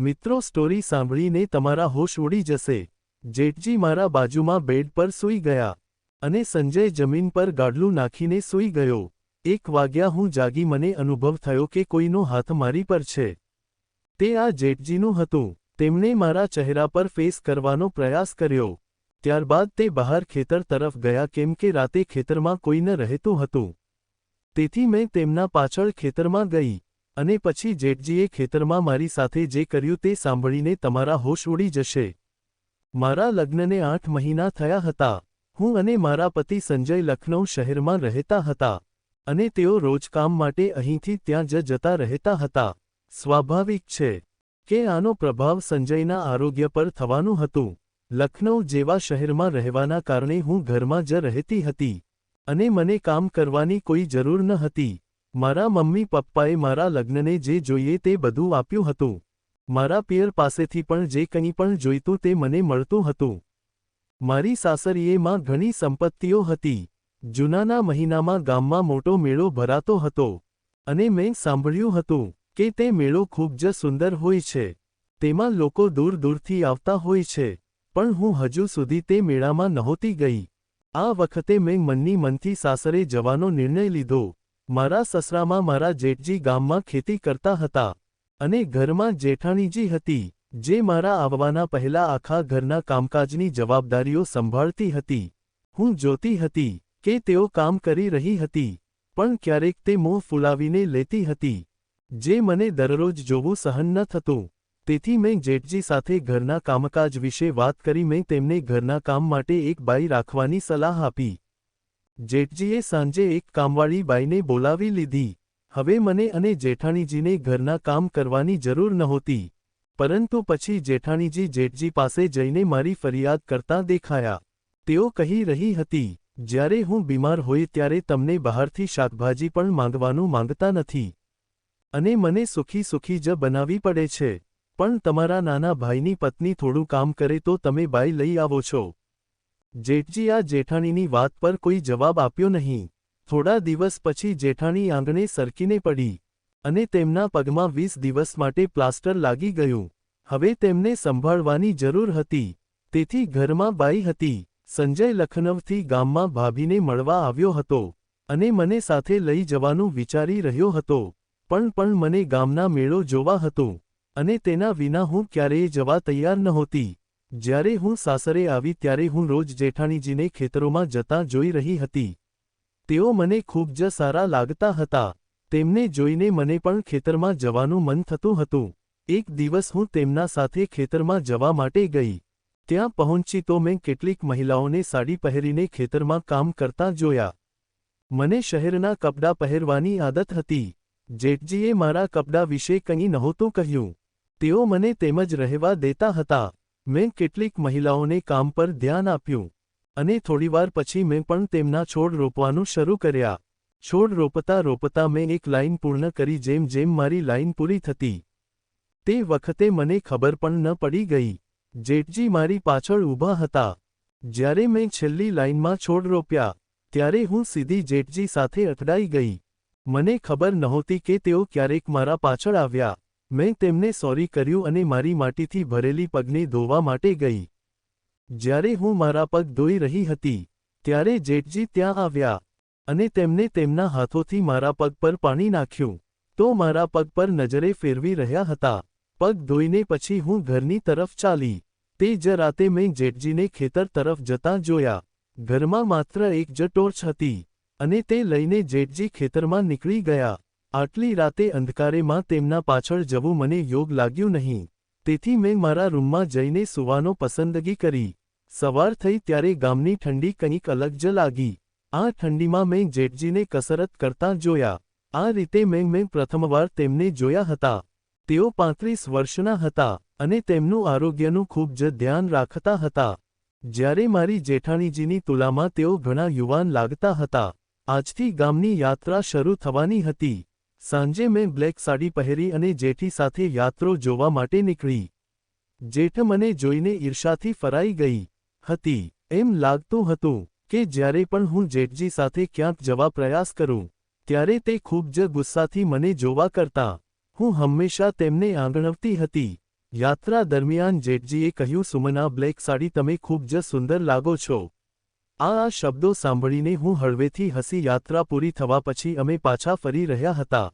મિત્રો સ્ટોરી સાંભળીને તમારા હોશ ઉડી જશે. જેઠજી મારા બાજુમાં બેડ પર સૂઈ ગયા અને સંજય જમીન પર ગાડલું નાખીને સૂઈ ગયો. એક વાગ્યા હું જાગી મને અનુભવ થયો કે કોઈનો હાથ મારી પર છે. તે આ જેઠજીનું હતું. તેમણે મારા ચહેરા પર ફેસ કરવાનો પ્રયાસ કર્યો. ત્યારબાદ તે બહાર ખેતર તરફ ગયા કેમ કે રાતે ખેતરમાં કોઈ ન રહેતું હતું. તેથી મેં તેમના પાછળ ખેતરમાં ગઈ. અને પછી જેઠજીએ ખેતરમાં મારી સાથે જે કર્યું તે સાંભળીને તમારા હોશ ઉડી જશે. મારા લગ્નને આઠ મહિના થયા હતા. હું અને મારા પતિ સંજય લખનૌ શહેરમાં રહેતા હતા અને તેઓ રોજ કામ માટે અહીંથી ત્યાં જ જતા રહેતા હતા. સ્વાભાવિક છે કે આનો પ્રભાવ સંજયના આરોગ્ય પર થવાનું હતું. લખનૌ જેવા શહેરમાં રહેવાના કારણે હું ઘરમાં જ રહેતી હતી અને મને કામ કરવાની કોઈ જરૂર ન હતી. મારા મમ્મી પપ્પાએ મારા લગ્નને જે જોઈએ તે બધું આપ્યું હતું. મારા પિયર પાસેથી પણ જે કંઈ પણ જોઈતું તે મને મળતું હતું. મારી સાસરીએમાં ઘણી સંપત્તિઓ હતી. જૂનાના મહિનામાં ગામમાં મોટો મેળો ભરાતો હતો. અને મેં સાંભળ્યું હતું કે તે મેળો ખૂબ જ સુંદર હોય છે. તેમાં લોકો દૂર દૂરથી આવતા હોય છે. પણ હું હજુ સુધી તે મેળામાં નહોતી ગઈ. આ વખતે મેં મનની મનથી સાસરે જવાનો નિર્ણય લીધો. મારા સસરામાં મારા જેઠજી ગામમાં ખેતી કરતા હતા અને ઘરમાં જેઠાણીજી હતી, જે મારા આવવાના પહેલા આખા ઘરના કામકાજની જવાબદારીઓ સંભાળતી હતી. હું જોતી હતી કે તેઓ કામ કરી રહી હતી, પણ ક્યારેક તે મોં ફૂલાવીને લેતી હતી, જે મને દરરોજ જોવું સહન ન થતું. તેથી મેં જેઠજી સાથે ઘરના કામકાજ વિશે વાત કરી, મેં તેમને ઘરના કામ માટે એક બાઈ રાખવાની સલાહ આપી. જેઠજીએ સાંજે એક કામવાળી બાઈને બોલાવી લીધી. હવે મને અને જેઠાણીજીને ઘરના કામ કરવાની જરૂર નહોતી. પરંતુ પછી જેઠાણીજી જેઠજી પાસે જઈને મારી ફરિયાદ કરતા દેખાયા. તેઓ કહી રહી હતી, જ્યારે હું બીમાર હોય ત્યારે તમને બહારથી શાકભાજી પણ માંગવાનું માંગતા નથી. અને મને સુખી સુખી જ બનાવી પડે છે. પણ તમારા નાના ભાઈની પત્ની થોડું કામ કરે તો તમે બાઈ લઈ આવો છો. જેઠજી આ જેઠાણીની વાત પર કોઈ જવાબ આપ્યો નહીં. થોડા દિવસ પછી જેઠાણી આંગણે સરકીને પડી અને તેમના પગમાં વીસ દિવસ માટે પ્લાસ્ટર લાગી ગયું. હવે તેમને સંભાળવાની જરૂર હતી. તેથી ઘરમાં બાઈ હતી. સંજય લખનૌથી ગામમાં ભાભીને મળવા આવ્યો હતો અને મને સાથે લઈ જવાનું વિચારી રહ્યો હતો. પણ પણ મને ગામના મેળો જોવા હતો અને તેના વિના હું ક્યારેય જવા તૈયાર નહોતી. જ્યારે હું સાસરે આવી ત્યારે હું રોજ જેઠાણીજીને ખેતરોમાં જતાં જોઈ રહી હતી. તેઓ મને ખૂબ જ સારા લાગતા હતા. તેમને જોઈને મને પણ ખેતરમાં જવાનું મન થતું હતું. એક દિવસ હું તેમના સાથે ખેતરમાં જવા માટે ગઈ. ત્યાં પહોંચી તો મેં કેટલીક મહિલાઓને સાડી પહેરીને ખેતરમાં કામ કરતા જોયા. મને શહેરના કપડાં પહેરવાની આદત હતી. જેઠજીએ મારા કપડાં વિશે કંઈ નહોતું કહ્યું. તેઓ મને તેમજ રહેવા દેતા હતા. મેં કેટલીક મહિલાઓને કામ પર ધ્યાન આપ્યું અને થોડીવાર પછી મેં પણ તેમના છોડ રોપવાનું શરૂ કર્યા. છોડ રોપતા રોપતા મેં એક લાઇન પૂર્ણ કરી જેમ જેમ મારી લાઇન પૂરી થતી. તે વખતે મને ખબર પણ ન પડી ગઈ. જેઠજી મારી પાછળ ઊભા હતા. જ્યારે મેં છેલ્લી લાઇનમાં છોડ રોપ્યા, ત્યારે હું સીધી જેઠજી સાથે અથડાઈ ગઈ. મને ખબર નહોતી કે તેઓ ક્યારેક મારા પાછળ આવ્યા. મેં તેમને સોરી કર્યું અને મારી માટીથી ભરેલી પગને ધોવા માટે ગઈ. જ્યારે હું મારા પગ ધોઈ રહી હતી, ત્યારે જેઠજી ત્યાં આવ્યા અને તેમને તેમના હાથોથી મારા પગ પર પાણી નાખ્યું. તો મારા પગ પર નજરે ફેરવી રહ્યા હતા. પગ ધોઈને પછી હું ઘરની તરફ ચાલી. તે જ રાતે મેં જેઠજીને ખેતર તરફ જતા જોયા. ઘરમાં માત્ર એક જ ટોર્ચ હતી અને તે લઈને જેઠજી ખેતરમાં નીકળી ગયા. આટલી રાતે અંધકારેમાં તેમના પાછળ જવું મને યોગ લાગ્યું નહીં. તેથી મેં મારા રૂમમાં જઈને સુવાનો પસંદગી કરી. સવાર થઈ ત્યારે ગામની ઠંડી કંઈક અલગ જ લાગી. આ ઠંડીમાં મેં જેઠજીને કસરત કરતા જોયા. આ રીતે મેં મેં પ્રથમવાર તેમને જોયા હતા. તેઓ પાંત્રીસ વર્ષના હતા અને તેમનું આરોગ્યનું ખૂબ જ ધ્યાન રાખતા હતા. જ્યારે મારી જેઠાણીજીની તુલામાં તેઓ ઘણા યુવાન લાગતા હતા. આજથી ગામની યાત્રા શરૂ થવાની હતી. સાંજે મેં બ્લેક સાડી પહેરી અને જેઠી સાથે યાત્રો જોવા માટે નીકળી. જેઠ મને જોઈને ઈર્ષાથી ફરાઈ ગઈ. હતી. એમ લાગતું હતું કે જ્યારે પણ હું જેઠજી સાથે ક્યાંક જવા પ્રયાસ કરું, ત્યારે તે ખૂબ જ ગુસ્સાથી મને જોવા કરતા, હું હંમેશા તેમને આંગણવતી હતી. યાત્રા દરમિયાન જેઠજીએ કહ્યું, સુમના, બ્લેક સાડી તમે ખૂબ જ સુંદર લાગો છો. આ આ શબ્દો સાંભળીને હું હળવેથી હસી યાત્રા પૂરી થવા પછી અમે પાછા ફરી રહ્યા હતા.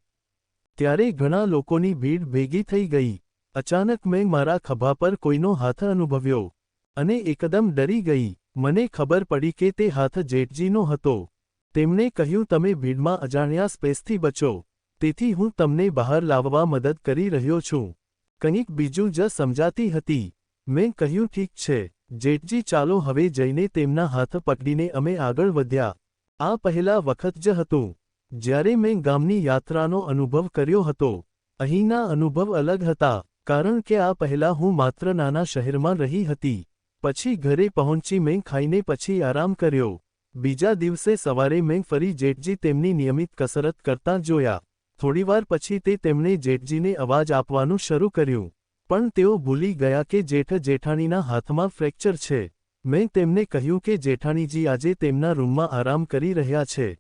ત્યારે ઘણા લોકોની ભીડ ભેગી થઈ ગઈ. અચાનક મેં મારા ખભા પર કોઈનો હાથ અનુભવ્યો અને એકદમ ડરી ગઈ. મને ખબર પડી કે તે હાથ જેઠજીનો હતો. તેમણે કહ્યું, તમે ભીડમાં અજાણ્યા સ્પેસથી બચો. તેથી હું તમને બહાર લાવવા મદદ કરી રહ્યો છું. કંઈક બીજું જ સમજાતી હતી. મેં કહ્યું, ઠીક છે. જેઠજી ચાલો હવે જઈને તેમના હાથ પકડીને અમે આગળ વધ્યા. આ પહેલા વખત જ હતું. જ્યારે મેં ગામની યાત્રાનો અનુભવ કર્યો હતો. અહીંના અનુભવ અલગ હતા, કારણ કે આ પહેલા હું માત્ર નાના શહેરમાં રહી હતી. પછી ઘરે પહોંચી મેં ખાઈને પછી આરામ કર્યો. બીજા દિવસે સવારે મેં ફરી જેઠજી તેમની નિયમિત કસરત કરતા જોયા. થોડીવાર પછી તે તેમણે જેઠજીને અવાજ આપવાનું શરૂ કર્યું. પણ તેઓ ભૂલી ગયા કે જેઠ જેઠાણીના હાથમાં ફ્રેક્ચર છે. મેં તેમને કહ્યું કે જેઠાણીજી આજે તેમના રૂમમાં આરામ કરી રહ્યા છે.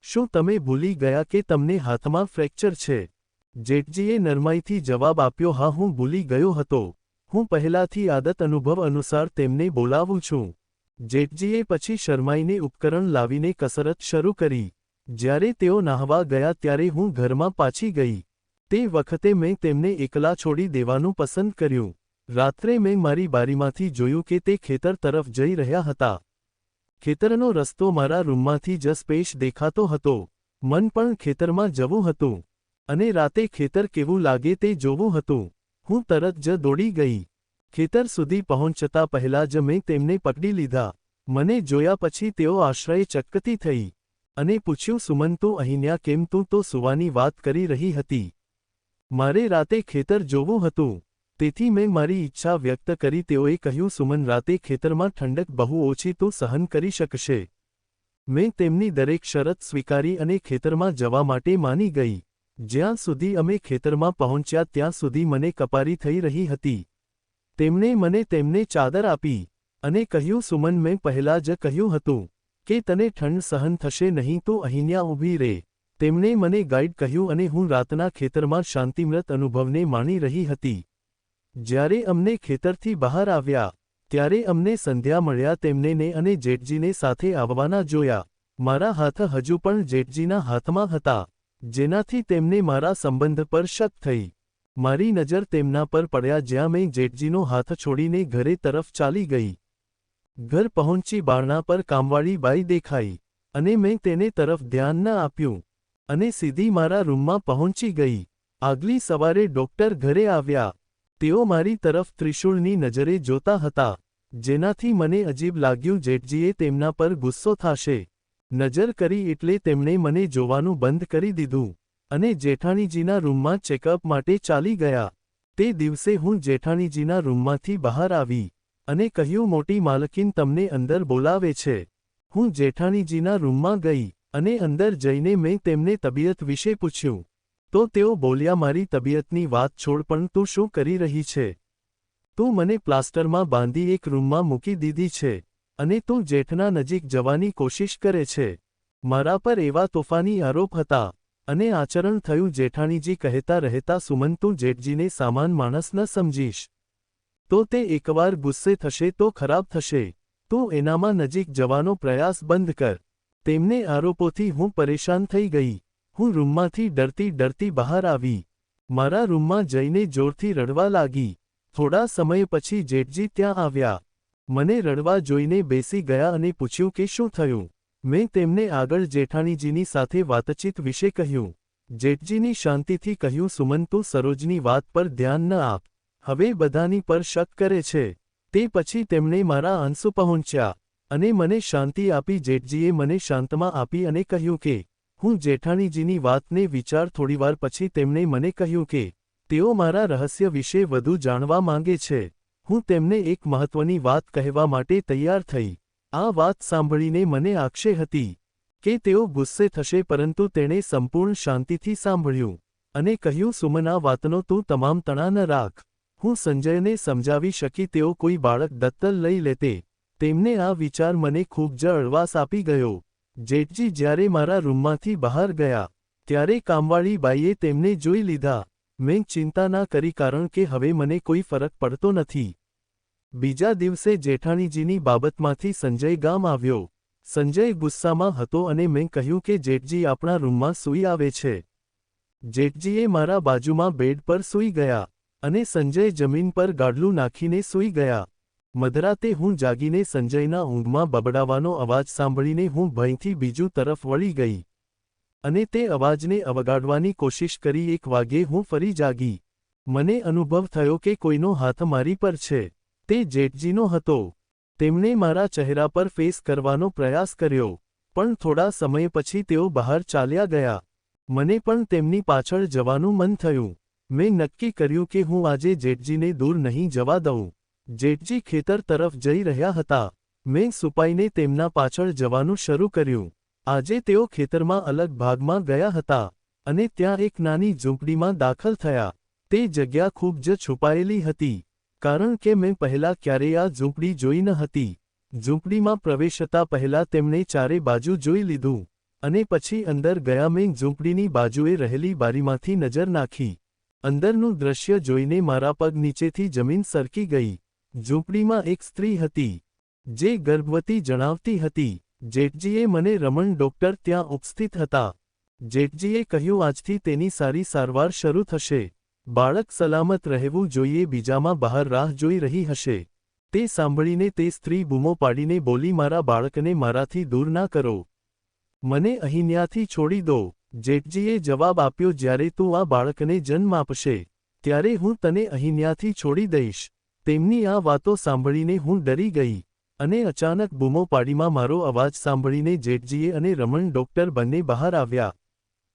શું તમે ભૂલી ગયા કે તમને હાથમાં ફ્રેક્ચર છે? જેઠજીએ નરમાઈથી જવાબ આપ્યો, હા, હું ભૂલી ગયો હતો. હું પહેલાથી આદત અનુભવ અનુસાર તેમને બોલાવું છું. જેઠજીએ પછી શરમાઈને ઉપકરણ લાવીને કસરત શરૂ કરી. જ્યારે તેઓ નાહવા ગયા ત્યારે હું ઘરમાં પાછી ગઈ. તે વખતે મેં તેમને એકલા છોડી દેવાનું પસંદ કર્યું. રાત્રે મેં મારી બારીમાંથી જોયું કે તે ખેતર તરફ જઈ રહ્યા હતા. ખેતરનો રસ્તો મારા રૂમમાંથી જ સ્પેશ દેખાતો હતો. મન પણ ખેતરમાં જવું હતું. અને રાતે ખેતર કેવું લાગે તે જોવું હતું. હું તરત જ દોડી ગઈ. ખેતર સુધી પહોંચતા પહેલાં જ મેં તેમને પકડી લીધા. મને જોયા પછી તેઓ આશ્રય ચકતી થઈ. અને પૂછ્યું, સુમન, તું અહીંયા કેમ તું તો સુવાની વાત કરી રહી હતી? મારે રાતે ખેતર જોવું હતું. તેથી મેં મારી ઈચ્છા વ્યક્ત કરી તેઓએ કહ્યું, સુમન, રાતે ખેતરમાં ઠંડક બહુ ઓછી તો સહન કરી શકશે. મેં તેમની દરેક શરત સ્વીકારી અને ખેતરમાં જવા માટે માની ગઈ. જ્યાં સુધી અમે ખેતરમાં પહોંચ્યા ત્યાં સુધી મને કપારી થઈ રહી હતી. તેમણે મને તેમને ચાદર આપી અને કહ્યું, સુમન, મેં પહેલા જ કહ્યું હતું કે તને ઠંડ સહન થશે નહીં તો અહીંયા ઊભી રે. તેમણે મને ગાઈડ કહ્યું અને હું રાતના ખેતરમાં શાંતિમ્રત અનુભવને માણી રહી હતી. જ્યારે અમને ખેતરથી બહાર આવ્યા, ત્યારે અમને સંધ્યા મળ્યા તેમને ને અને જેઠજીને સાથે આવવાના જોયા. મારા હાથ હજુ પણ જેઠજીના હાથમાં હતા, જેનાથી તેમને મારા સંબંધ પર શક થઈ. મારી નજર તેમના પર પડ્યા જ્યાં મેં જેઠજીનો હાથ છોડીને ઘરે તરફ ચાલી ગઈ. ઘર પહોંચી બારણા પર કામવાળી બાઈ દેખાઈ, અને મેં તેને તરફ ધ્યાન ન આપ્યું. અને સીધી મારા રૂમમાં પહોંચી ગઈ. આગલી સવારે ડોક્ટર ઘરે આવ્યા. તેઓ મારી તરફ ત્રિશૂળની નજરે જોતા હતા, જેનાથી મને અજીબ લાગ્યું જેઠજીએ તેમના પર ગુસ્સો થાશે. નજર કરી એટલે તેમણે મને જોવાનું બંધ કરી દીધું, અને જેઠાણીજીના રૂમમાં ચેકઅપ માટે ચાલી ગયા. તે દિવસે હું જેઠાણીજીના રૂમમાંથી બહાર આવી, અને કહ્યું, મોટી માલકીન તમને અંદર બોલાવે છે. હું જેઠાણીજીના રૂમમાં ગઈ અને અંદર જઈને મેં તેમને તબિયત વિશે પૂછ્યું. તો તેઓ બોલ્યા, મારી તબિયતની વાત છોડ, પણ તું શું કરી રહી છે? તું મને પ્લાસ્ટરમાં બાંધી એક રૂમમાં મૂકી દીધી છે અને તું જેઠના નજીક જવાની કોશિશ કરે છે. મારા પર એવા તોફાની આરોપ હતા અને આચરણ થયું જેઠાણીજી કહેતા રહેતા, સુમન, તું જેઠજીને સામાન માણસ ન સમજીશ. તો તે એકવાર ગુસ્સે થશે તો ખરાબ થશે. તું એનામાં નજીક જવાનો પ્રયાસ બંધ કર. તેમને આરોપોથી હું પરેશાન થઈ ગઈ. હું રૂમમાંથી ડરતી ડરતી બહાર આવી. મારા રૂમમાં જઈને જોરથી રડવા લાગી. થોડા સમય પછી જેઠજી ત્યાં આવ્યા. મને રડવા જોઈને બેસી ગયા અને પૂછ્યું કે શું થયું? મેં તેમને આગળ જેઠાણીજીની સાથે વાતચીત વિશે કહ્યું. જેઠજીની શાંતિથી કહ્યું, સુમન, તું સરોજની વાત પર ધ્યાન ન આપ. હવે બધાની પર શક કરે છે. તે પછી તેમણે મારા આંસુ પહોંચ્યા. અને મને શાંતિ આપી જેઠજીએ મને શાંતમાં આપી અને કહ્યું કે, હું જેઠાણીજીની વાતને વિચાર થોડીવાર પછી તેમણે મને કહ્યું કે, તેઓ મારા રહસ્ય વિશે વધુ જાણવા માંગે છે. હું તેમને એક મહત્વની વાત કહેવા માટે તૈયાર થઈ. આ વાત સાંભળીને મને આક્ષે હતી કે તેઓ ગુસ્સે થશે પરંતુ તેણે સંપૂર્ણ શાંતિથી સાંભળ્યું અને કહ્યું, સુમન આ વાતનો તું તમામ તણા ન રાખ. હું સંજયને સમજાવી શકી તેઓ કોઈ બાળક દત્તલ લઈ લેતે. તેમને આ વિચાર મને ખૂબ જ અળવાસ આપી ગયો. જેઠજી જ્યારે મારા રૂમમાંથી બહાર ગયા, ત્યારે કામવાળી બાઈએ તેમને જોઈ લીધા. મેં ચિંતા ના કરી કારણ કે હવે મને કોઈ ફરક પડતો નથી. બીજા દિવસે જેઠાણીજીની બાબતમાંથી સંજય ગામ આવ્યો. સંજય ગુસ્સામાં હતો અને મેં કહ્યું કે જેઠજી આપણા રૂમમાં સૂઈ આવે છે. જેઠજીએ મારા બાજુમાં બેડ પર સૂઈ ગયા અને સંજય જમીન પર ગાડલું નાખીને સૂઈ ગયા. મધરાતે હું જાગીને સંજયના ઊંઘમાં બબડાવાનો અવાજ સાંભળીને હું ભયથી બીજું તરફ વળી ગઈ. અને તે અવાજને અવગાડવાની કોશિશ કરી એક વાગ્યે હું ફરી જાગી. મને અનુભવ થયો કે કોઈનો હાથ મારી પર છે. તે જેઠજીનો હતો. તેમણે મારા ચહેરા પર ફેસ કરવાનો પ્રયાસ કર્યો, પણ થોડા સમય પછી તેઓ બહાર ચાલ્યા ગયા. મને પણ તેમની પાછળ જવાનું મન થયું. મેં નક્કી કર્યું કે હું આજે જેઠજીને દૂર નહીં જવા દઉં. જેઠજી ખેતર તરફ જઈ રહ્યા હતા. મેં સુપાઈને તેમના પાછળ જવાનું શરૂ કર્યું. આજે તેઓ ખેતરમાં અલગ ભાગમાં ગયા હતા અને ત્યાં એક નાની ઝૂંપડીમાં દાખલ થયા. તે જગ્યા ખૂબ જ છુપાયેલી હતી, કારણ કે મેં પહેલા ક્યારેય આ ઝૂંપડી જોઈ ન હતી. ઝૂંપડીમાં પ્રવેશતા પહેલા તેમણે ચારે બાજુ જોઈ લીધું અને પછી અંદર ગયા મેં ઝૂંપડીની બાજુએ રહેલી બારીમાંથી નજર નાખી. અંદરનું દ્રશ્ય જોઈને મારા પગ નીચેથી જમીન સરકી ગઈ. ઝૂંપડીમાં એક સ્ત્રી હતી, જે ગર્ભવતી જણાવતી હતી. જેઠજીએ મને રમણ ડોક્ટર ત્યાં ઉપસ્થિત હતા. જેઠજીએ કહ્યું, આજથી તેની સારી સારવાર શરૂ થશે. બાળક સલામત રહેવું જોઈએ, બીજામાં બહાર રાહ જોઈ રહી હશે. તે સાંભળીને તે સ્ત્રી બૂમો પાડીને બોલી, મારા બાળકને મારાથી દૂર ના કરો. મને અહીંન્યાથી છોડી દો. જેઠજીએ જવાબ આપ્યો, જ્યારે તું આ બાળકને જન્મ આપશે, ત્યારે હું તને અહીંન્યાથી છોડી દઈશ. તેમની આ વાતો સાંભળીને હું ડરી ગઈ અને અચાનક બૂમો પાડીમાં મારો અવાજ સાંભળીને જેઠજીએ અને રમણ ડોક્ટર બંને બહાર આવ્યા.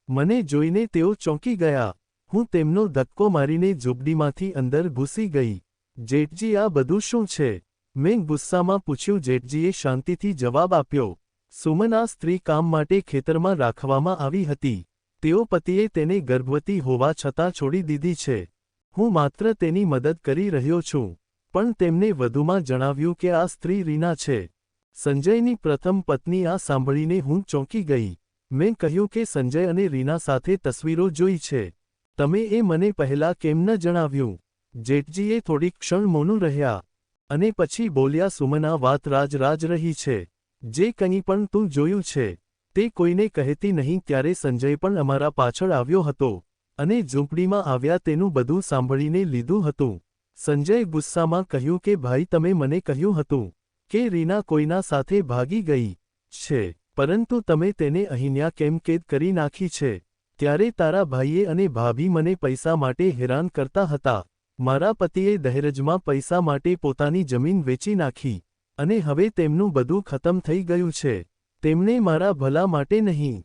મને જોઈને તેઓ ચોંકી ગયા. હું તેમનો ધક્કો મારીને ઝૂંપડીમાંથી અંદર ઘૂસી ગઈ. જેઠજી, આ બધું શું છે? મેં ગુસ્સામાં પૂછ્યું. જેઠજીએ શાંતિથી જવાબ આપ્યો. સુમન આ સ્ત્રી કામ માટે ખેતરમાં રાખવામાં આવી હતી. તેઓ પતિએ તેને ગર્ભવતી હોવા છતાં છોડી દીધી છે. હું માત્ર તેની મદદ કરી રહ્યો છું, પણ તેમને વધુમાં જણાવ્યું કે આ સ્ત્રી રીના છે. સંજયની પ્રથમ પત્ની આ સાંભળીને હું ચોંકી ગઈ. મેં કહ્યું કે સંજય અને રીના સાથે તસવીરો જોઈ છે. તમે એ મને પહેલા કેમ ન જણાવ્યું? જેઠજીએ થોડીક ક્ષણ મૌનું રહ્યા અને પછી બોલ્યા, સુમના, વાત રાજ રાજ રહી છે. જે કંઈ પણ તું જોયું છે, તે કોઈને કહેતી નહીં. ત્યારે સંજય પણ અમારા પાછળ આવ્યો હતો. અને ઝૂંપડીમાં આવ્યા તેનું બધું સાંભળીને લીધું હતું. સંજય ગુસ્સામાં કહ્યું કે, ભાઈ, તમે મને કહ્યું હતું કે રીના કોઈના સાથે ભાગી ગઈ છે, પરંતુ તમે તેને અહીંયા કેમ કેદ કરી નાખી છે? ત્યારે તારા ભાઈએ અને ભાભી મને પૈસા માટે હેરાન કરતા હતા. મારા પતિએ દહેરજમાં પૈસા માટે પોતાની જમીન વેચી નાખી અને હવે તેમનું બધું ખતમ થઈ ગયું છે. તેમણે મારા ભલા માટે નહીં.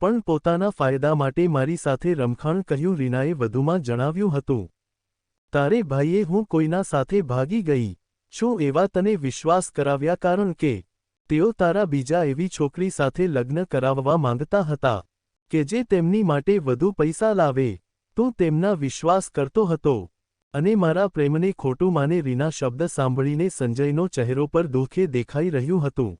પણ પોતાના ફાયદા માટે મારી સાથે રમખાણ કહ્યું રીનાએ વધુમાં જણાવ્યું હતું. તારે ભાઈએ હું કોઈના સાથે ભાગી ગઈ. છું એવા તને વિશ્વાસ કરાવ્યા કારણ કે તેઓ તારા બીજા એવી છોકરી સાથે લગ્ન કરાવવા માંગતા હતા કે જે તેમની માટે વધુ પૈસા લાવે. તું તેમના વિશ્વાસ કરતો હતો અને મારા પ્રેમને ખોટું માને. રીના શબ્દ સાંભળીને સંજયનો ચહેરો પર દુઃખે દેખાઈ રહ્યું હતું.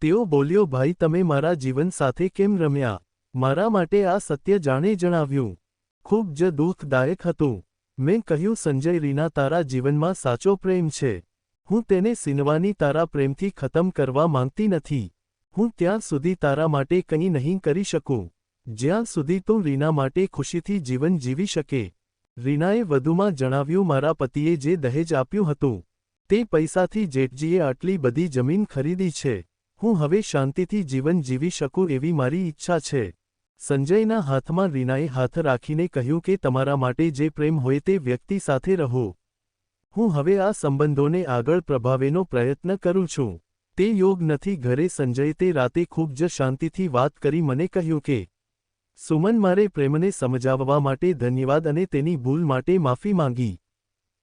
તેઓ બોલ્યો, ભાઈ, તમે મારા જીવન સાથે કેમ રમ્યા? મારા માટે આ સત્ય જાણે જણાવ્યું. ખૂબ જ દુઃખદાયક હતું. મેં કહ્યું, સંજય રીના તારા જીવનમાં સાચો પ્રેમ છે. હું તેને સિનવાની તારા પ્રેમથી ખતમ કરવા માંગતી નથી. હું ત્યાં સુધી તારા માટે કંઈ નહીં કરી શકું. જ્યાં સુધી તું રીના માટે ખુશીથી જીવન જીવી શકે. રીનાએ વધુમાં જણાવ્યું, મારા પતિએ જે દહેજ આપ્યું હતું, તે પૈસાથી જેઠજીએ આટલી બધી જમીન ખરીદી છે. હું હવે શાંતિથી જીવન જીવી શકું એવી મારી ઈચ્છા છે. સંજયના હાથમાં રીનાએ હાથ રાખીને કહ્યું કે તમારા માટે જે પ્રેમ હોય તે વ્યક્તિ સાથે રહો. હું હવે આ સંબંધોને આગળ પ્રભાવેનો પ્રયત્ન કરું છું. તે યોગ નથી, ઘરે સંજય તે રાતે ખૂબ જ શાંતિથી વાત કરી મને કહ્યું કે, સુમન, મારે પ્રેમને સમજાવવા માટે ધન્યવાદ અને તેની ભૂલ માટે માફી માંગી.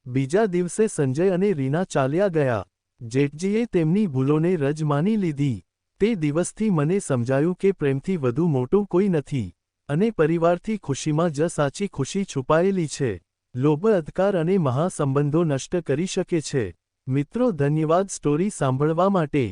બીજા દિવસે સંજય અને રીના ચાલ્યા ગયા. જેઠજીએ તેમની ભૂલોને રજ માની લીધી, તે દિવસથી મને સમજાયું કે પ્રેમથી વધુ મોટું કોઈ નથી, અને પરિવારથી ખુશીમાં જ સાચી ખુશી છુપાયેલી છે, લોભ, અધકાર અને મહાસંબંધો નષ્ટ કરી શકે છે. મિત્રો, ધન્યવાદ સ્ટોરી સાંભળવા માટે.